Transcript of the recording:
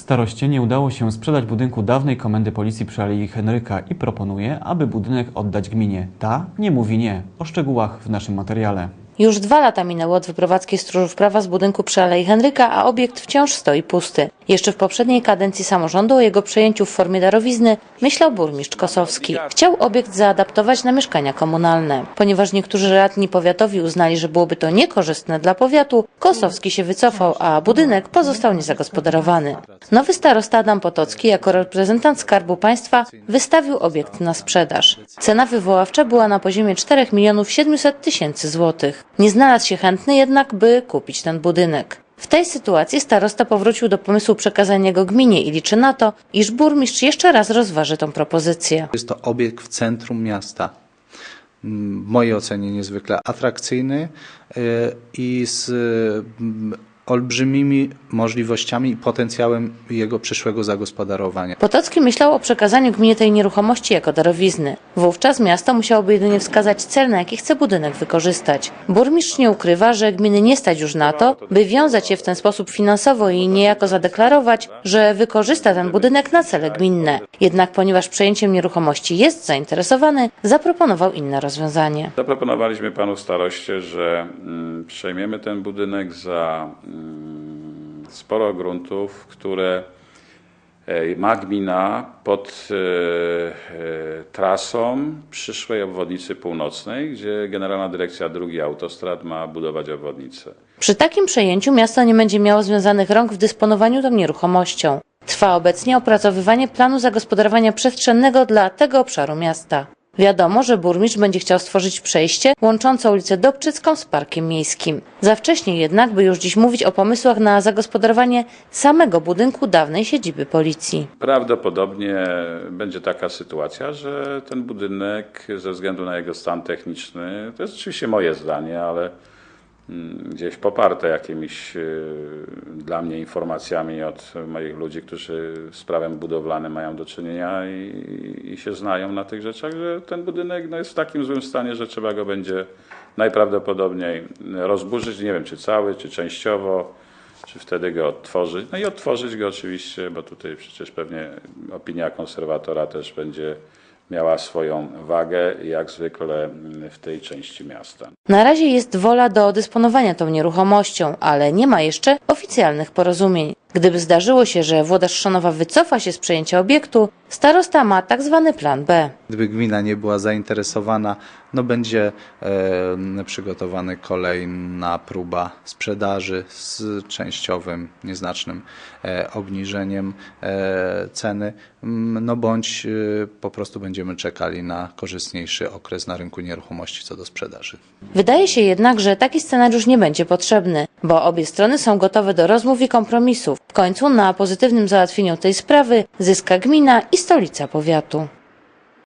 Staroście nie udało się sprzedać budynku dawnej komendy policji przy Alei Henryka i proponuje, aby budynek oddać gminie. Ta nie mówi nie. O szczegółach w naszym materiale. Już dwa lata minęły od wyprowadzki stróżów prawa z budynku przy Alei Henryka, a obiekt wciąż stoi pusty. Jeszcze w poprzedniej kadencji samorządu o jego przejęciu w formie darowizny myślał burmistrz Kosowski. Chciał obiekt zaadaptować na mieszkania komunalne. Ponieważ niektórzy radni powiatowi uznali, że byłoby to niekorzystne dla powiatu, Kosowski się wycofał, a budynek pozostał niezagospodarowany. Nowy starosta Adam Potocki jako reprezentant Skarbu Państwa wystawił obiekt na sprzedaż. Cena wywoławcza była na poziomie 4 milionów 700 tysięcy złotych. Nie znalazł się chętny jednak, by kupić ten budynek. W tej sytuacji starosta powrócił do pomysłu przekazania go gminie i liczy na to, iż burmistrz jeszcze raz rozważy tą propozycję. Jest to obiekt w centrum miasta. Mm, W mojej ocenie niezwykle atrakcyjny y, i z mm, olbrzymimi możliwościami i potencjałem jego przyszłego zagospodarowania. Potocki myślał o przekazaniu gminie tej nieruchomości jako darowizny. Wówczas miasto musiałoby jedynie wskazać cel, na jaki chce budynek wykorzystać. Burmistrz nie ukrywa, że gminy nie stać już na to, by wiązać je w ten sposób finansowo i niejako zadeklarować, że wykorzysta ten budynek na cele gminne. Jednak ponieważ przejęciem nieruchomości jest zainteresowany, zaproponował inne rozwiązanie. Zaproponowaliśmy panu staroście, że mm, przejmiemy ten budynek za sporo gruntów, które e, ma gmina pod e, e, trasą przyszłej obwodnicy północnej, gdzie Generalna Dyrekcja Dróg Autostrad ma budować obwodnicę. Przy takim przejęciu miasto nie będzie miało związanych rąk w dysponowaniu tą nieruchomością. Trwa obecnie opracowywanie planu zagospodarowania przestrzennego dla tego obszaru miasta. Wiadomo, że burmistrz będzie chciał stworzyć przejście łączące ulicę Dobczycką z Parkiem Miejskim. Za wcześnie jednak, by już dziś mówić o pomysłach na zagospodarowanie samego budynku dawnej siedziby policji. Prawdopodobnie będzie taka sytuacja, że ten budynek ze względu na jego stan techniczny, to jest oczywiście moje zdanie, ale gdzieś poparte jakimiś y, dla mnie informacjami od moich ludzi, którzy z prawem budowlanym mają do czynienia i, i się znają na tych rzeczach, że ten budynek no, jest w takim złym stanie, że trzeba go będzie najprawdopodobniej rozburzyć, nie wiem czy cały, czy częściowo czy wtedy go odtworzyć. No i odtworzyć go oczywiście, bo tutaj przecież pewnie opinia konserwatora też będzie miała swoją wagę, jak zwykle w tej części miasta. Na razie jest wola do dysponowania tą nieruchomością, ale nie ma jeszcze oficjalnych porozumień. Gdyby zdarzyło się, że włodarz Szanowa wycofa się z przejęcia obiektu, starosta ma tak zwany plan B. Gdyby gmina nie była zainteresowana, no będzie e, przygotowany kolejna próba sprzedaży z częściowym, nieznacznym e, obniżeniem e, ceny, no bądź e, po prostu będziemy czekali na korzystniejszy okres na rynku nieruchomości co do sprzedaży. Wydaje się jednak, że taki scenariusz nie będzie potrzebny, bo obie strony są gotowe do rozmów i kompromisów. W końcu na pozytywnym załatwieniu tej sprawy zyska gmina i stolica powiatu.